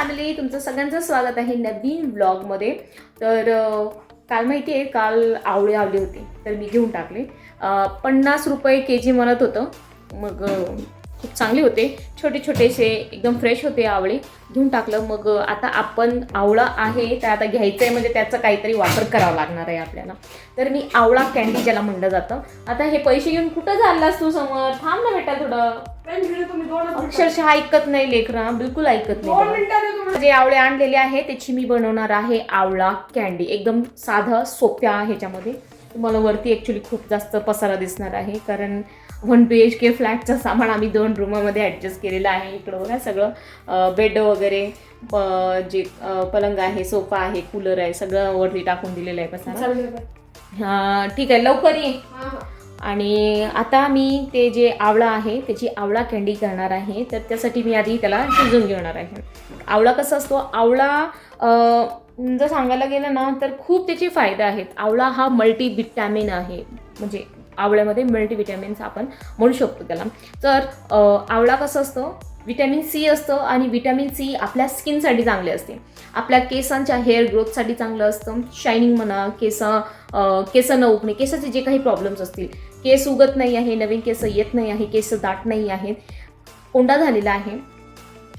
Family तुमचं सगळ्यांचं स्वागत आहे नवीन ब्लॉगमध्ये तर काल माहिती आहे काल आवळे आवले होते तर मी घेऊन टाकले. पन्नास रुपये के जी म्हणत होतं. मग खूप चांगले होते. छोटे छोटेसे एकदम फ्रेश होते आवळे. घेऊन टाकलं. मग आता आपण आवळा आहे तर आता घ्यायचं आहे म्हणजे त्याचा काहीतरी वापर करावा लागणार आहे आपल्याला. तर मी आवळा कॅन्डी ज्याला म्हणलं जातं. आता हे पैसे घेऊन कुठं चाललास तू समोर? थांब ना बेटा थोडं. अक्षरशः ऐकत नाही लेकरा बिलकुल ऐकत नाही. जे आवळे आणलेले आहे त्याची मी बनवणार आहे आवळा कॅन्डी एकदम साधं सोप्या ह्याच्यामध्ये. तुम्हाला वरती ॲक्च्युली खूप जास्त पसारा दिसणार आहे. कारण वन बी एच के फ्लॅटचं सामान आम्ही दोन रूमामध्ये ॲडजस्ट केलेलं आहे इकडं. बघा सगळं बेड वगैरे प- जे पलंग आहे सोफा आहे कूलर आहे सगळं वरती टाकून दिलेलं आहे पसारा. बाय. हां ठीक आहे लवकर ये. आणि आता मी ते जे आवळा आहे त्याची आवळा कॅन्डी करणार आहे तर त्यासाठी मी आधी त्याला शिजून घेणार आहे. आवळा कसा असतो? आवळा जर सांगायला गेलं ना तर खूप त्याचे फायदे आहेत. आवळा हा मल्टी विटॅमिन आहे. म्हणजे आवळ्यामध्ये मल्टीविटॅमिन्स आपण म्हणू शकतो त्याला. तर आवळा कसं असतं? विटॅमिन सी असतं आणि विटॅमिन सी आपल्या स्किनसाठी चांगले असते. आपल्या केसांच्या हेअर ग्रोथसाठी चांगलं असतं. शायनिंग म्हणा केस केस न उगणे केसाचे जे काही प्रॉब्लेम्स असतील. केस उगत नाही आहे नवीन केस येत नाही आहे केस दाट नाही आहेत. कोंडा झालेला आहे.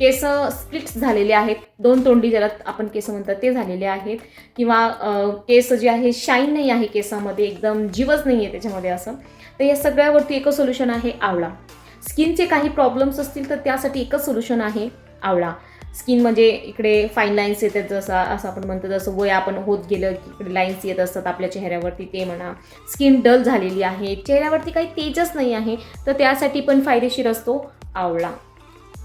केस स्प्लिट्स झालेले आहेत. दोन तोंडी ज्याला आपण केस म्हणतात ते झालेले आहेत. किंवा केस जे आहे शाईन नाही आहे केसामध्ये एकदम जीवच नाही आहे त्याच्यामध्ये असं. तर या सगळ्यावरती एकच सोल्युशन आहे आवळा. स्किनचे काही प्रॉब्लेम्स असतील तर त्यासाठी एकच सोल्युशन आहे आवळा. स्किन म्हणजे इकडे फाईन लाईन्स येतात जसं असं आपण म्हणतो जसं वय आपण होत गेलं की इकडे लाईन्स येत असतात आपल्या चेहऱ्यावरती ते म्हणा. स्किन डल झालेली आहे चेहऱ्यावरती काही तेजच नाही आहे तर त्यासाठी पण फायदेशीर असतो आवळा.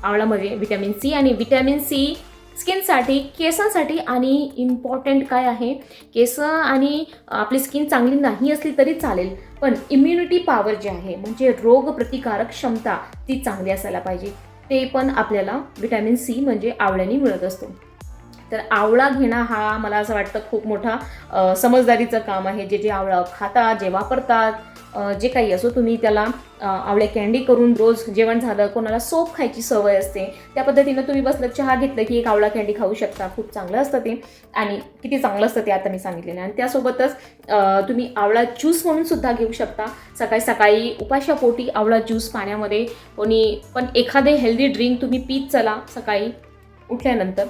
आवळामध्ये विटॅमिन सी आणि विटॅमिन सी स्किनसाठी केसांसाठी आणि इम्पॉर्टंट काय आहे? केस आणि आपली स्किन चांगली नाही असली तरी चालेल पण इम्युनिटी पॉवर जी आहे म्हणजे रोग प्रतिकारक क्षमता ती चांगली असायला पाहिजे. ते पण आपल्याला विटॅमिन सी म्हणजे आवळ्याने मिळत असतो. तर आवळा घेणं हा मला असं वाटतं खूप मोठा समजदारीचं काम आहे. जे जे आवळा खातात जे वापरतात जे काही असो तुम्ही त्याला आवळे कॅन्डी करून रोज जेवण झालं कोणाला सोप खायची सवय असते त्या पद्धतीनं तुम्ही बसलं चहा घेतलं की एक आवळा कॅन्डी खाऊ शकता. खूप चांगलं असतं ते. आणि किती चांगलं असतं ते आता मी सांगितलेलं आणि त्यासोबतच तुम्ही आवळा ज्यूस म्हणून सुद्धा घेऊ शकता. सकाळी सकाळी उपाशापोटी आवळा ज्यूस पाण्यामध्ये. कोणी पण एखादे हेल्दी ड्रिंक तुम्ही पीत चला सकाळी. उठल्यानंतर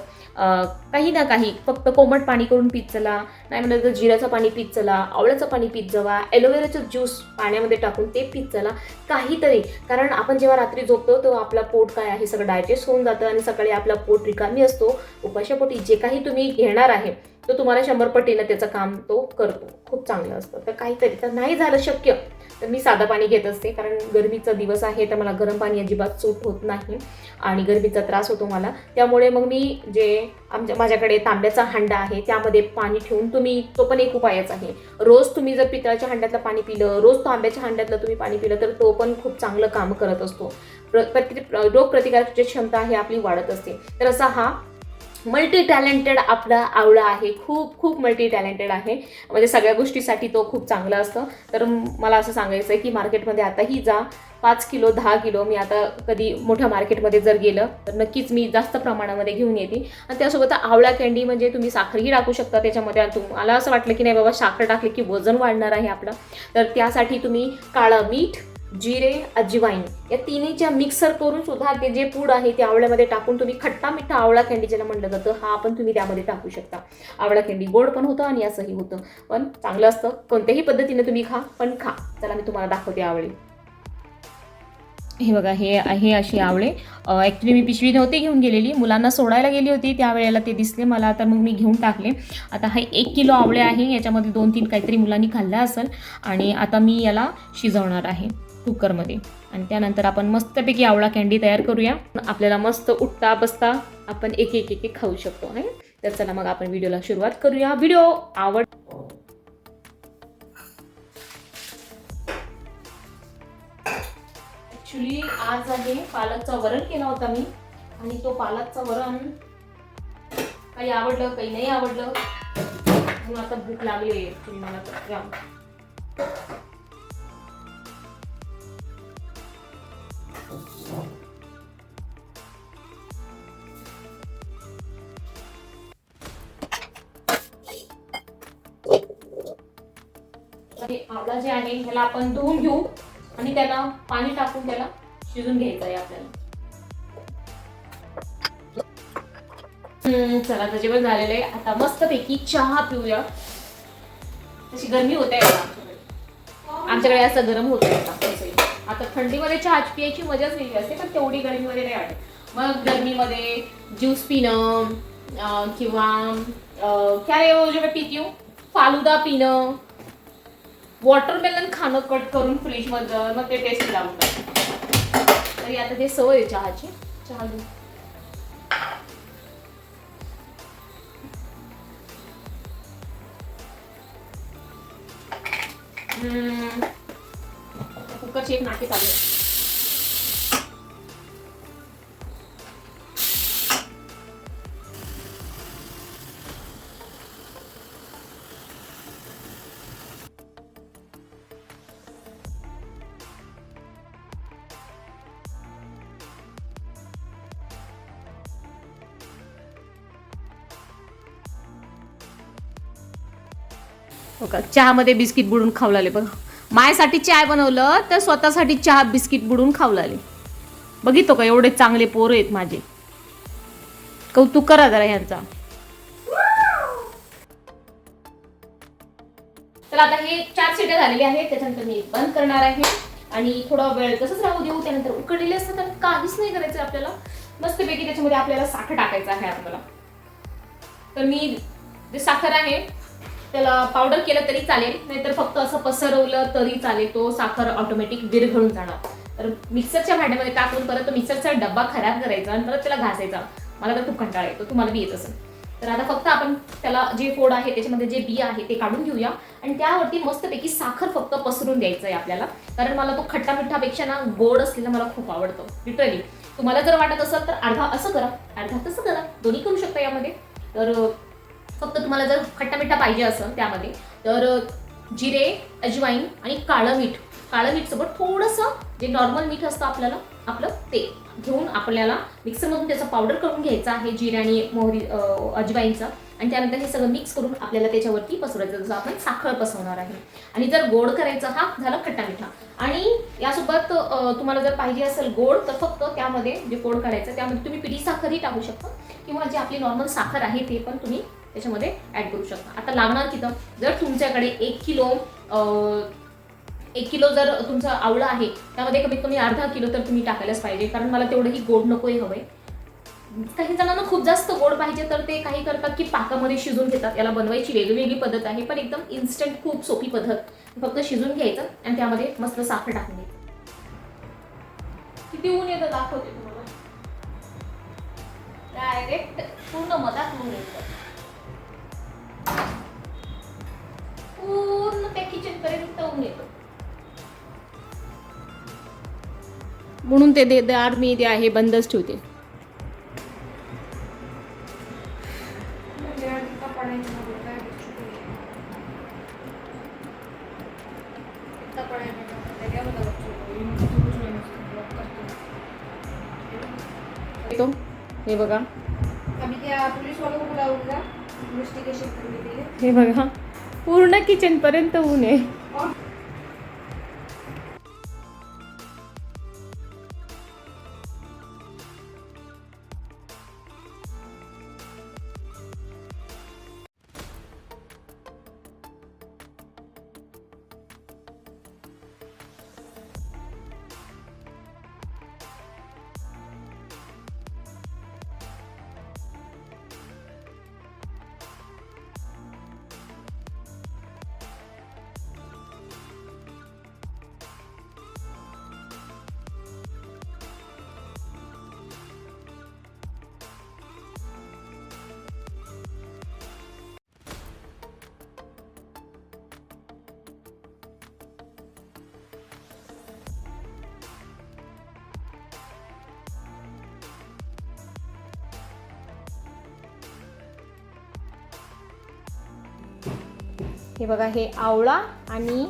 काही ना काही फक्त कोमट पाणी करून पीत चला नाही म्हणलं तर जिऱ्याचं पाणी पीत चला आवळ्याचं पाणी पीत जावा ॲलोवेराचं ज्यूस पाण्यामध्ये टाकून ते पीत चला काहीतरी. कारण आपण जेव्हा रात्री झोपतो तेव्हा आपला पोट काय आहे? सगळं डायजेस्ट होऊन जातं आणि सकाळी आपला पोट रिकामी असतो. उपाशापोटी जे काही तुम्ही घेणार आहे तो तुम्हाला शंभर पटीनं त्याचं काम तो करतो. खूप चांगलं असतं. तर काहीतरी तर नाही झालं शक्य तर मी साधं पाणी घेत असते. कारण गरमीचा दिवस आहे तर मला गरम पाणी अजिबात सूट होत नाही आणि गरमीचा त्रास होतो मला. त्यामुळे मग मी जे आमच्या माझ्याकडे तांब्याचा हांडा आहे त्यामध्ये पाणी ठेवून तुम्ही तो पण एक उपायच आहे. रोज तुम्ही जर पितळाच्या हांड्यातलं पाणी पिलं रोज तांब्याच्या हांड्यातलं तुम्ही पाणी पिलं तर तो पण खूप चांगलं काम करत असतो. प्र प्रति रोग प्रतिकारक जी क्षमता आहे आपली वाढत असते. तर असा हा मल्टी टॅलेंटेड आपला आवळा आहे. खूप खूप मल्टी टॅलेंटेड आहे. म्हणजे सगळ्या गोष्टीसाठी तो खूप चांगला असतं. तर मला असं सांगायचं आहे की मार्केटमध्ये आताही जा. पाच किलो दहा किलो मी आता कधी मोठ्या मार्केटमध्ये जर गेलं तर नक्कीच मी जास्त प्रमाणामध्ये घेऊन येते. आणि त्यासोबत आवळा कँडी म्हणजे तुम्ही साखरही टाकू शकता त्याच्यामध्ये. तुम्हाला असं वाटलं की नाही बाबा साखर टाकली की वजन वाढणार आहे आपलं. तर त्यासाठी तुम्ही काळं मीठ जिरे अजवाईन या तिन्हीच्या मिक्सर करून सुद्धा ते जे पूड आहे ते आवळ्यामध्ये टाकून तुम्ही खट्टा मिठा आवळा कँडी ज्याला म्हटलं जातं हा पण तुम्ही त्यामध्ये टाकू शकता. आवळा कँडी गोड पण होतं आणि असंही होतं. पण चांगलं असतं. कोणत्याही पद्धतीने तुम्ही खा पण खा. चला मी तुम्हाला दाखवते आवळे. हे बघा हे आहे अशी आवळे. ॲक्च्युली मी पिशवी नव्हती घेऊन गेलेली. मुलांना सोडायला गेली होती. त्यावेळेला ते दिसले मला तर मग मी घेऊन टाकले. आता हा एक किलो आवळे आहे. याच्यामध्ये दोन तीन काहीतरी मुलांनी खाल्लं असेल. आणि आता मी याला शिजवणार आहे. कुकरमध्ये. आणि त्यानंतर आपण मस्तपैकी आवळा कँडी तयार करूया. आपल्याला मस्त उठता बसता आपण एक एक एक खाऊ शकतो आहे? तर चला मग आपण व्हिडिओला सुरुवात करूया. व्हिडिओ आवड ॲक्च्युली आज आहे पालकचं वरण केला होता मी. आणि तो पालकचं वरण काही आवडलं काही नाही आवडलं. म्हणून आता भूक लागली आहे ॲक्च्युली मला आहे ह्याला आपण धुवून घेऊ आणि त्याला पाणी टाकून त्याला शिजून घ्यायचं आहे आपल्याला. हम्म, चला तर जेवण झालेलं आहे. आता मस्तपैकी चहा पिऊया. तशी गरमी होत आहे आमच्याकडे. आमच्याकडे असं गरम होत आहे आता. थंडीमध्ये चहा पियाची मजाच वेगळी असते पण तेवढी गरमीमध्ये नाही वाटत मग गरमीमध्ये ज्यूस पिणं किंवा काय क्या रे वो फालुदा पिणं वॉटरमेलन खाणं कट करून फ्रीजमध्ये मग ते टेस्ट लावतात तरी आता ते सवय आहे चहाची. चहा घेऊ हम्म. कुकरची एक नाटी चालू आहे. हो का? चहामध्ये बिस्किट बुडून खाऊ लागले. बघ मायासाठी चाय बनवलं तर स्वतःसाठी चहा बिस्किट बुडून खाऊ लागले. बघितो का? एवढे चांगले पोरं आहेत माझे. कौतुक करा जरा ह्यांचा. तर आता हे चार शिट्या झालेली आहेत. त्याच्यानंतर मी बंद करणार आहे. आणि थोडा वेळ तसंच राहू देऊ. त्यानंतर उकडलेले असतात तर काहीच नाही करायचं आपल्याला. मस्तपैकी त्याच्यामध्ये आपल्याला साखर टाकायचं आहे आपल्याला. तर मी जे साखर आहे त्याला पावडर केलं तरी चालेल. नाहीतर फक्त असं पसरवलं तरी चालेल. तो साखर ऑटोमॅटिक विरघळून जाणार. तर मिक्सरच्या भांड्यामध्ये टाकून परत तो मिक्सरचा डब्बा खराब करायचा आणि परत त्याला घासायचा. मला तर खूप कंटाळा येतो. तुम्हाला बी येत असेल. तर आता फक्त आपण त्याला जे फोड आहे त्याच्यामध्ये जे बी आहे ते काढून घेऊया. आणि त्यावरती मस्तपैकी साखर फक्त पसरून द्यायचं आहे आपल्याला. कारण मला तो खट्टा मिठापेक्षा ना गोड असलेला मला खूप आवडतो. लिटरली तुम्हाला जर वाटत असेल तर अर्धा असं करा. अर्धा तसं करा. दोन्ही करू शकता यामध्ये. तर फक्त तुम्हाला जर खट्टा मिठा पाहिजे असेल त्यामध्ये तर जिरे अजवाईन आणि काळं मीठ. काळं मीठसोबत थोडंसं जे नॉर्मल मीठ असतं आपल्याला आपलं ते घेऊन आपल्याला मिक्सरमधून त्याचा पावडर करून घ्यायचं आहे जिरे आणि मोहरी अजवाईनचं. आणि त्यानंतर हे सगळं मिक्स करून आपल्याला त्याच्यावरती पसरवायचं जसं आपण साखर पसरवणार आहे. आणि जर गोड करायचं हा झाला खट्टा मिठा आणि यासोबत तुम्हाला जर पाहिजे असेल गोड तर फक्त त्यामध्ये जे गोड करायचं त्यामध्ये तुम्ही पिठी साखरही टाकू शकता. किंवा जी आपली नॉर्मल साखर आहे ते पण तुम्ही त्याच्यामध्ये ॲड करू शकता. आता लागणार किती? जर तुमच्याकडे एक किलो एक किलो जर तुमचं आवळा आहे त्यामध्ये कमीत कमी अर्धा किलो तर तुम्ही टाकायलाच पाहिजे. कारण मला तेवढंही गोड नकोय हवंय. काही जणांना खूप जास्त गोड पाहिजे तर ते काही करतात की पाकामध्ये शिजून घेतात. याला बनवायची वेगळी पद्धत आहे पण एकदम इन्स्टंट खूप सोपी पद्धत. फक्त शिजून घ्यायचं आणि त्यामध्ये मस्त साखर टाकून किती ऊन येतं दाखवते तुम्हाला. डायरेक्ट पूर्ण मधात ऊन येतं. पूर्ण किचन पर्यंत येतं म्हणून ते दे दार मी ते आहे बंदच ठेवते. तो हे बघा. हे बघा पूर्ण किचन पर्यंत ऊन आहे. हे बघा हे आवळा आणि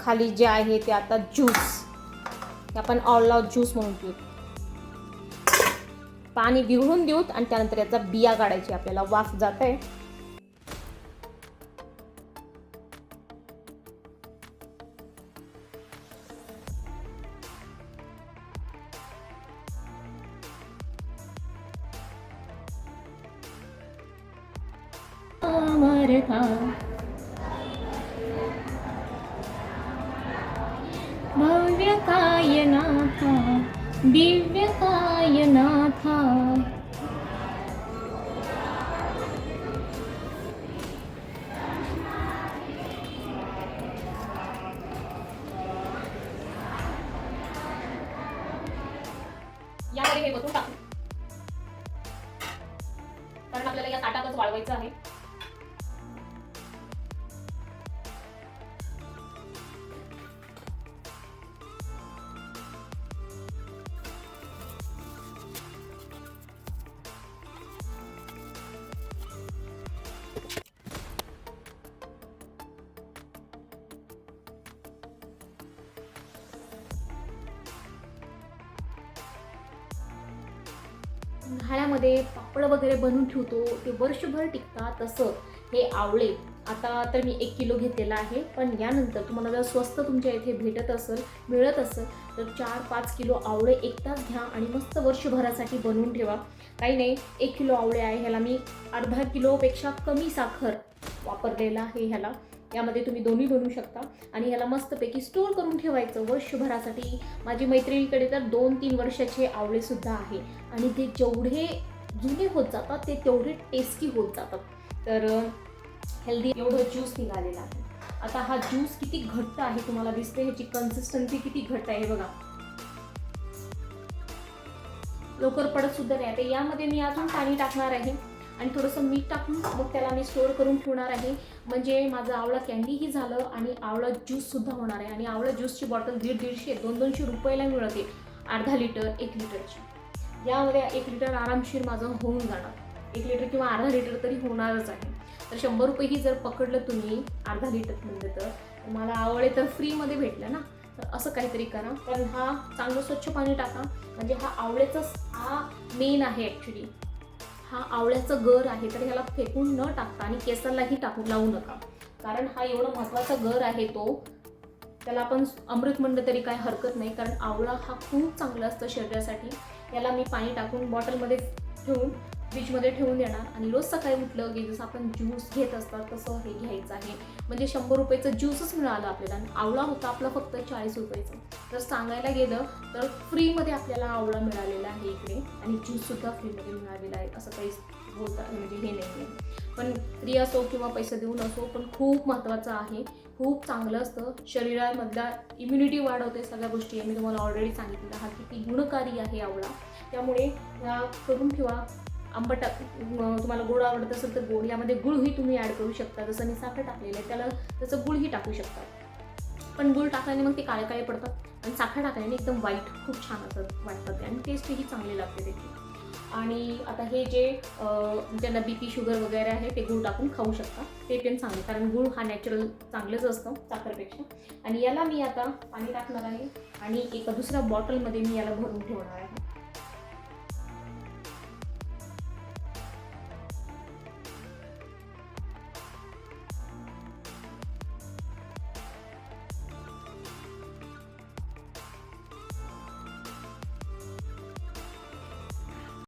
खाली जे आहे ते आता ज्यूस. आपण आवळा ज्यूस म्हणून पिऊ पाणी विघळून देऊत आणि त्यानंतर याचा बिया काढायची. आपल्याला वाफ जात आहे का ದಿವ್ಯಕಾಯನಾ उन्हाळ्यामध्ये पापड वगैरे बनवून ठेवतो. ते वर्षभर टिकतात तसं हे आवळे आता तर मी एक किलो घेतलेला आहे. पण यानंतर तुम्हाला जर स्वस्त तुमच्या इथे भेटत असेल मिळत असेल तर चार पाच किलो आवळे एकदाच घ्या आणि मस्त वर्षभरासाठी बनवून ठेवा. काही नाही एक किलो आवळे आहे ह्याला मी अर्धा किलोपेक्षा कमी साखर वापरलेला आहे ह्याला. यामध्ये तुम्ही दोन्ही बनवू शकता. आणि ह्याला मस्तपैकी स्टोर करून ठेवायचं. वर्षभरासाठी माझी मैत्रिणीकडे तर दोन तीन वर्षाचे आवळेसुद्धा आहे. आणि ते जेवढे जुने होत जातात ते तेवढे टेस्टी होत जातात. तर हेल्दी एवढं ज्यूस निघालेला आहे. आता हा ज्यूस किती घट्ट आहे तुम्हाला दिसते ह्याची कन्सिस्टन्सी किती घट्ट आहे बघा. लवकर पडत सुद्धा नाही. आता यामध्ये मी अजून पाणी टाकणार आहे आणि थोडंसं मीठ टाकून मग त्याला मी स्टोअर करून ठेवणार आहे. म्हणजे माझं आवळा कॅन्डीही झालं आणि आवळा ज्यूससुद्धा होणार आहे. आणि आवळा ज्यूसची बॉटल दीड दीडशे दोन दोनशे रुपयाला मिळते. अर्धा लिटर एक लिटरची यामध्ये एक लिटर आरामशीर माझं होऊन जाणार. एक लिटर किंवा अर्धा लिटर तरी होणारच आहे. तर शंभर रुपयेही जर पकडलं तुम्ही अर्धा लिटर म्हणजे तर मला आवळे तर फ्रीमध्ये भेटलं ना. तर असं काहीतरी करा. कारण हा चांगलं स्वच्छ पाणी टाका. म्हणजे हा आवळ्याचाच हा मेन आहे ॲक्च्युली हा आवळ्याचं गर आहे तर ह्याला फेकून न टाकता आणि केसालाही टाकून लावू नका. कारण हा एवढा महत्त्वाचा गर आहे तो त्याला आपण अमृत म्हणलं तरी काय हरकत नाही कारण आवळा हा खूप चांगला असतो शरीरासाठी. याला मी पाणी टाकून बॉटलमध्ये ठेवून फ्रीजमध्ये ठेवून देणार. आणि रोज सकाळी उठलं की जसं आपण ज्यूस घेत असतात तसं हे घ्यायचं आहे. म्हणजे शंभर रुपयाचं ज्यूसच मिळालं आपल्याला. आणि आवळा होता आपला फक्त चाळीस रुपयाचा. तर सांगायला गेलं तर फ्रीमध्ये आपल्याला आवळा मिळालेला आहे इकडे. आणि ज्यूससुद्धा फ्रीमध्ये मिळालेला आहे. असं काही होतं म्हणजे हे नाही आहे. पण फ्री असो किंवा पैसे देऊन असो पण खूप महत्त्वाचं आहे खूप चांगलं असतं. शरीरामधला इम्युनिटी वाढवते सगळ्या गोष्टी. आहे मी तुम्हाला ऑलरेडी सांगितलेलं हा किती गुणकारी आहे आवळा. त्यामुळे ह्या करून ठेवा. आंबट तुम्हाला गोड आवडत असेल तर गोड. यामध्ये गुळही तुम्ही ॲड करू शकता. जसं मी साखर टाकलेलं आहे त्याला त्याचं गुळही टाकू शकता. पण गुळ टाकल्याने मग ते काळे काळे पडतात. आणि साखर टाकल्याने एकदम वाईट खूप छान असं वाटतं. आणि टेस्टही चांगली लागते त्याची. आणि आता हे जे ज्यांना बी पी शुगर वगैरे आहे ते गुळ टाकून खाऊ शकता. ते पण चांगलं कारण गुळ हा नॅचरल चांगलंच असतं साखरपेक्षा. आणि याला मी आता पाणी टाकणार आहे. आणि एका दुसऱ्या बॉटलमध्ये मी याला भरून ठेवणार आहे.